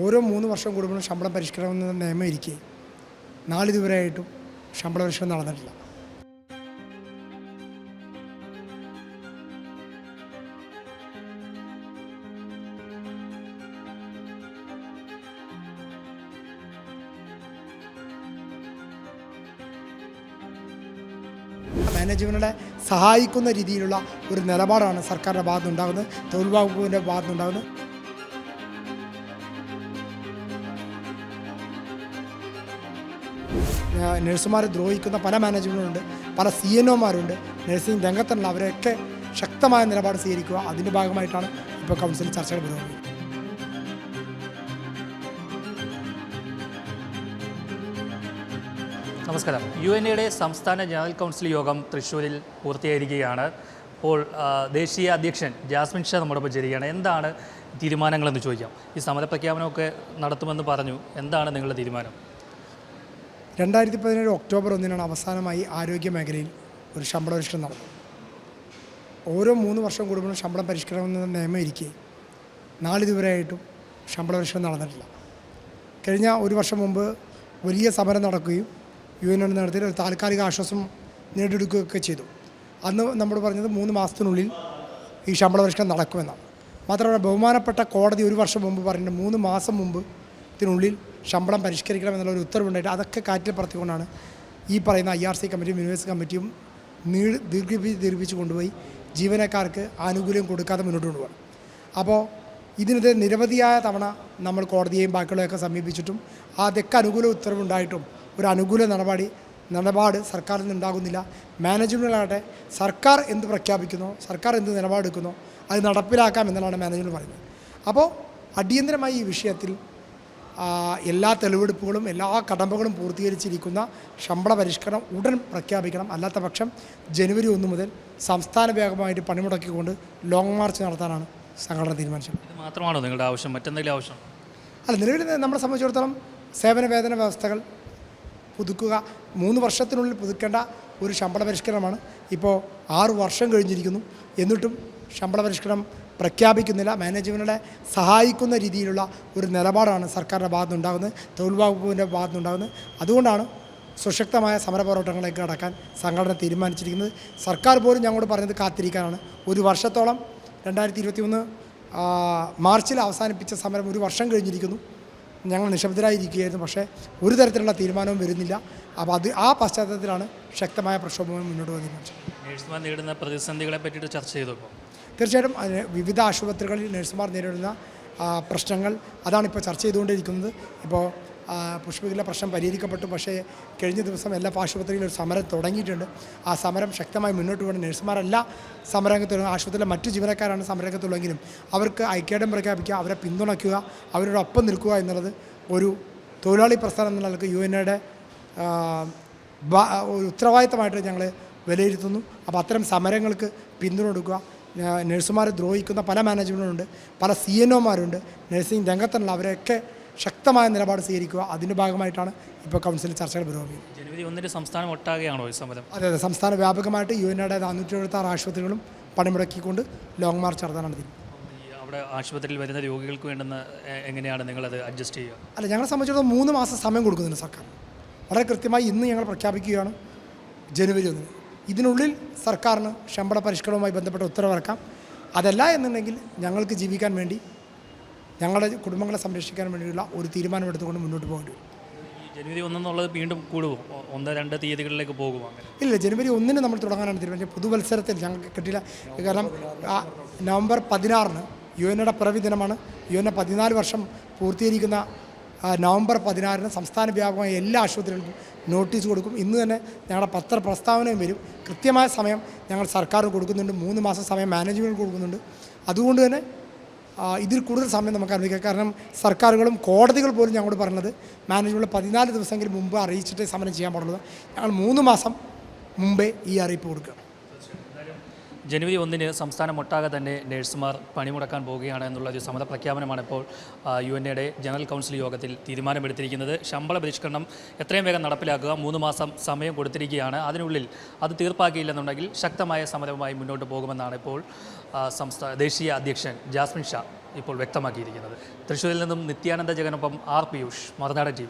ഓരോ മൂന്ന് വർഷം കൂടുമ്പോഴും ശമ്പളം പരിഷ്കരണം എന്ന നിയമം ഇരിക്കെ നാളിതുവരെയായിട്ടും ശമ്പള പരിഷ്കരണം നടന്നിട്ടില്ല. മാനേജ്മെന്റിനെ സഹായിക്കുന്ന രീതിയിലുള്ള ഒരു നിലപാടാണ് സർക്കാരിന്റെ ഭാഗത്തുനിന്നുണ്ടാകുന്നത്. തൊഴിൽ വകുപ്പിന്റെ ഭാഗത്തുനിന്നുണ്ടാകുന്നത്. നഴ്സുമാരെ ദ്രോഹിക്കുന്ന പല മാനേജ്മെന്റുണ്ട് പല സി എൻ ഒമാരുണ്ട് നഴ്സിംഗ് രംഗത്തുള്ള അവരെയൊക്കെ ശക്തമായ നിലപാട് സ്വീകരിക്കുക അതിന്റെ ഭാഗമായിട്ടാണ് ഇപ്പോൾ കൗൺസിൽ ചർച്ചകൾ പുരോഗമിക്കുന്നത്. നമസ്കാരം. യു എൻ എയുടെ സംസ്ഥാന ജനറൽ കൗൺസിൽ യോഗം തൃശ്ശൂരിൽ പൂർത്തിയായിരിക്കുകയാണ്. അപ്പോൾ ദേശീയ അധ്യക്ഷൻ ജാസ്മിൻ ഷാ നമ്മുടെ ചേരുകയാണ്. എന്താണ് തീരുമാനങ്ങളെന്ന് ചോദിക്കാം. ഈ സമരപ്രഖ്യാപനമൊക്കെ നടത്തുമെന്ന് പറഞ്ഞു. എന്താണ് നിങ്ങളുടെ തീരുമാനം? രണ്ടായിരത്തി പതിനേഴ് ഒക്ടോബർ ഒന്നിനാണ് അവസാനമായി ആരോഗ്യ മേഖലയിൽ ഒരു ശമ്പള പരിഷ്കരണം നടന്നത്. ഓരോ മൂന്ന് വർഷം കൂടുമ്പോഴും ശമ്പളം പരിഷ്കരണം എന്ന നിയമം ഇരിക്കെ. നാളിതുവരെയായിട്ടും ശമ്പള പരിഷ്കരണം നടന്നിട്ടില്ല. കഴിഞ്ഞ ഒരു വർഷം മുമ്പ് വലിയ സമരം നടക്കുകയും യു എൻ നടത്തി ഒരു താൽക്കാലിക ആശ്വാസം നേടിയെടുക്കുകയൊക്കെ ചെയ്തു. അന്ന് നമ്മൾ പറഞ്ഞത് മൂന്ന് മാസത്തിനുള്ളിൽ ഈ ശമ്പള പരിഷ്കരണം നടക്കുമെന്നാണ്. മാത്രമല്ല ബഹുമാനപ്പെട്ട കോടതി ഒരു വർഷം മുമ്പ് പറഞ്ഞിട്ട് മൂന്ന് മാസം മുമ്പ് ഇതിനുള്ളിൽ ശമ്പളം പരിഷ്കരിക്കണം എന്നുള്ള ഒരു ഉത്തരവുണ്ടായിട്ട് അതൊക്കെ കാറ്റിൽ പറത്തിക്കൊണ്ടാണ് ഈ പറയുന്ന ഐ ആർ സി കമ്മിറ്റിയും യൂണിവേഴ്സ് കമ്മിറ്റിയും നീ ദീർഘിപ്പിച്ച് ദീർഘിപ്പിച്ച് കൊണ്ടുപോയി ജീവനക്കാർക്ക് ആനുകൂല്യം കൊടുക്കാതെ മുന്നോട്ട് കൊണ്ടുപോകണം അപ്പോൾ ഇതിനെതിരെ നിരവധിയായ തവണ നമ്മൾ കോടതിയെയും ബാക്കിയുള്ളതൊക്കെ സമീപിച്ചിട്ടും അതൊക്കെ അനുകൂല ഉത്തരവുണ്ടായിട്ടും ഒരു അനുകൂല നടപടി നിലപാട് സർക്കാരിൽ നിന്ന് ഉണ്ടാകുന്നില്ല. മാനേജ്മെന്റിലാകട്ടെ സർക്കാർ എന്ത് പ്രഖ്യാപിക്കുന്നു സർക്കാർ എന്ത് നിലപാടെടുക്കുന്നു അത് നടപ്പിലാക്കാം എന്നാണ് മാനേജ്മെന്റ് പറയുന്നത്. അപ്പോൾ അടിയന്തരമായി ഈ വിഷയത്തിൽ എല്ലാ തെളിവെടുപ്പുകളും എല്ലാ കടമ്പകളും പൂർത്തീകരിച്ചിരിക്കുന്ന ശമ്പള പരിഷ്കരണം ഉടൻ പ്രഖ്യാപിക്കണം. അല്ലാത്ത പക്ഷം ജനുവരി ഒന്ന് മുതൽ സംസ്ഥാന വ്യാപകമായിട്ട് പണിമുടക്കിക്കൊണ്ട് ലോങ് മാർച്ച് നടത്താനാണ് സംഘടന തീരുമാനിച്ചത്. ഇത് മാത്രമാണോ നിങ്ങളുടെ ആവശ്യം? മറ്റെന്തെങ്കിലും ആവശ്യം? അല്ല നിലവിൽ നമ്മളെ സംബന്ധിച്ചിടത്തോളം സേവന വേതന വ്യവസ്ഥകൾ പുതുക്കുക മൂന്ന് വർഷത്തിനുള്ളിൽ പുതുക്കേണ്ട ഒരു ശമ്പള പരിഷ്കരണമാണ്. ഇപ്പോൾ ആറ് വർഷം കഴിഞ്ഞിരിക്കുന്നു. എന്നിട്ടും ശമ്പള പരിഷ്കരണം പ്രഖ്യാപിക്കുന്നില്ല. മാനേജ്മെന്റിനെ സഹായിക്കുന്ന രീതിയിലുള്ള ഒരു നിലപാടാണ് സർക്കാരിന്റെ ഭാഗത്തുനിന്നുണ്ടാകുന്നത്. തൊഴിൽ വകുപ്പിന്റെ ഭാഗത്തുനിന്നുണ്ടാകുന്നത്. അതുകൊണ്ടാണ് സുശക്തമായ സമരപോരാട്ടങ്ങളിലേക്ക് കടക്കാൻ സംഘടന തീരുമാനിച്ചിരിക്കുന്നത്. സർക്കാർ പോലും ഞങ്ങളോട് പറഞ്ഞത് കാത്തിരിക്കാനാണ്. ഒരു വർഷത്തോളം രണ്ടായിരത്തി ഇരുപത്തി ഒന്ന് മാർച്ചിൽ അവസാനിപ്പിച്ച സമരം ഒരു വർഷം കഴിഞ്ഞിരിക്കുന്നു. ഞങ്ങൾ നിശബ്ദരായിരിക്കുകയായിരുന്നു. പക്ഷേ ഒരു തരത്തിലുള്ള തീരുമാനവും വരുന്നില്ല. അപ്പോൾ അത് ആ പശ്ചാത്തലത്തിലാണ് ശക്തമായ പ്രക്ഷോഭം മുന്നോട്ട് വന്നിരുന്നത് നേഴ്സുമാർ നേരിടുന്ന പ്രതിസന്ധികളെ പറ്റിയിട്ട് ചർച്ച ചെയ്തപ്പോൾ തീർച്ചയായിട്ടും വിവിധ ആശുപത്രികളിൽ നഴ്സുമാർ നേരിടുന്ന പ്രശ്നങ്ങൾ അതാണ് ഇപ്പോൾ ചർച്ച ചെയ്തുകൊണ്ടിരിക്കുന്നത്. ഇപ്പോൾ ആ, പുഷ്പകിലെ പ്രശ്നം പരിഹരിക്കപ്പെട്ടു. പക്ഷേ കഴിഞ്ഞ ദിവസം എല്ലാ ആശുപത്രിയിലും ഒരു സമരം തുടങ്ങിയിട്ടുണ്ട്. ആ സമരം ശക്തമായി മുന്നോട്ട് പോകുന്ന നഴ്സുമാരല്ല സമരരംഗത്തുള്ള ആശുപത്രിയിലെ മറ്റു ജീവനക്കാരാണ് സമരരംഗത്തുള്ളെങ്കിലും അവർക്ക് ഐക്യദാർഢ്യം പ്രഖ്യാപിക്കുക അവരെ പിന്തുണയ്ക്കുക അവരോടൊപ്പം നിൽക്കുക എന്നുള്ളത് ഒരു തൊഴിലാളി പ്രസ്ഥാനം എന്ന നിലയ്ക്ക് യു എൻ എയുടെ ഒരു ഉത്തരവാദിത്തമായിട്ട് ഞങ്ങൾ വിലയിരുത്തുന്നു. അപ്പോൾ അത്തരം സമരങ്ങൾക്ക് പിന്തുണ കൊടുക്കുക. നഴ്സുമാരെ ദ്രോഹിക്കുന്ന പല മാനേജ്മെന്റുണ്ട് പല സി എൻ ഒമാരുണ്ട് നഴ്സിംഗ് രംഗത്തുള്ള അവരെയൊക്കെ ശക്തമായ നിലപാട് സ്വീകരിക്കുക. അതിന്റെ ഭാഗമായിട്ടാണ് ഇപ്പോൾ കൗൺസിൽ ചർച്ചകൾ പുരോഗമിക്കുന്നത്. ജനുവരി ഒന്നിന് സംസ്ഥാനം ഒട്ടാകെയാണോ ഈ സമരം? അതെ അതെ. സംസ്ഥാന വ്യാപകമായിട്ട് യു എൻ എയുടെ നാനൂറ്റി എഴുപത്താറ് ആശുപത്രികളും പണിമുടക്കിക്കൊണ്ട് ലോങ് മാർച്ച് നടത്താനാണ് തീരുമാനം അവിടെ ആശുപത്രിയിൽ വരുന്ന രോഗികൾക്ക് വേണ്ടുന്ന എങ്ങനെയാണ് നിങ്ങളത് അഡ്ജസ്റ്റ് ചെയ്യുക? അല്ല ഞങ്ങളെ സംബന്ധിച്ചിടത്തോളം മൂന്ന് മാസം സമയം കൊടുക്കുന്നുണ്ട് സർക്കാർ. വളരെ കൃത്യമായി ഇന്ന് ഞങ്ങൾ പ്രഖ്യാപിക്കുകയാണ് ജനുവരി ഒന്നിന്. ഇതിനുള്ളിൽ സർക്കാരിന് ശമ്പള പരിഷ്കരണവുമായി ബന്ധപ്പെട്ട ഉത്തരവിറക്കാം. അതല്ല എന്നുണ്ടെങ്കിൽ ഞങ്ങൾക്ക് ജീവിക്കാൻ വേണ്ടി ഞങ്ങളുടെ കുടുംബങ്ങളെ സംരക്ഷിക്കാൻ വേണ്ടിയുള്ള ഒരു തീരുമാനമെടുത്തുകൊണ്ട് മുന്നോട്ട് പോകേണ്ടി വരും ജനുവരി ഒന്നെന്നുള്ളത് വീണ്ടും കൂടുമോ ഒന്ന് രണ്ട് തീയതികളിലേക്ക് പോകുമോ ഇല്ല ജനുവരി ഒന്നിന് നമ്മൾ തുടങ്ങാനാണ് തീരുമാനിച്ചത് പുതുവത്സരത്തിൽ ഞങ്ങൾക്ക് കിട്ടില്ല. കാരണം നവംബർ പതിനാറിന് യു എന്റെ പിറവി ദിനമാണ്. യു എൻ പതിനാല് വർഷം പൂർത്തീകരിക്കുന്ന നവംബർ പതിനാറിന് സംസ്ഥാന വ്യാപകമായ എല്ലാ ആശുപത്രികൾക്കും നോട്ടീസ് കൊടുക്കും. ഇന്ന് തന്നെ ഞങ്ങളുടെ പത്ര പ്രസ്താവനയും വരും. കൃത്യമായ സമയം ഞങ്ങൾ സർക്കാർ കൊടുക്കുന്നുണ്ട്. മൂന്ന് മാസം സമയം മാനേജ്മെന്റ് കൊടുക്കുന്നുണ്ട്. അതുകൊണ്ട് തന്നെ ഇതിൽ കൂടുതൽ സമയം നമുക്ക് അനുവദിക്കാം. കാരണം സർക്കാരുകളും കോടതികൾ പോലും ഞങ്ങളോട് പറഞ്ഞത് മാനേജ്മെന്റ് പതിനാല് ദിവസമെങ്കിലും മുമ്പ് അറിയിച്ചിട്ടേ സമരം ചെയ്യാൻ പാടുള്ളൂ. ഞങ്ങൾ മൂന്ന് മാസം മുമ്പേ ഈ അറിയിപ്പ് കൊടുക്കുക. ജനുവരി ഒന്നിന് സംസ്ഥാനം ഒട്ടാകെ തന്നെ നഴ്സുമാർ പണിമുടക്കാൻ പോവുകയാണ് എന്നുള്ള ഒരു സമത പ്രഖ്യാപനമാണ് ഇപ്പോൾ യു എൻ എയുടെ ജനറൽ കൗൺസിൽ യോഗത്തിൽ തീരുമാനമെടുത്തിരിക്കുന്നത്. ശമ്പള പരിഷ്കരണം എത്രയും വേഗം നടപ്പിലാക്കുക മൂന്ന് മാസം സമയം കൊടുത്തിരിക്കുകയാണ്. അതിനുള്ളിൽ അത് തീർപ്പാക്കിയില്ലെന്നുണ്ടെങ്കിൽ ശക്തമായ സമരവുമായി മുന്നോട്ട് പോകുമെന്നാണ് ഇപ്പോൾ സംസ്ഥാന ദേശീയ അധ്യക്ഷൻ ജാസ്മിൻ ഷാ ഇപ്പോൾ വ്യക്തമാക്കിയിരിക്കുന്നത്. തൃശ്ശൂരിൽ നിന്നും നിത്യാനന്ദ ജഗനൊപ്പം ആർ പിയൂഷ് മറുനാടൻ ടി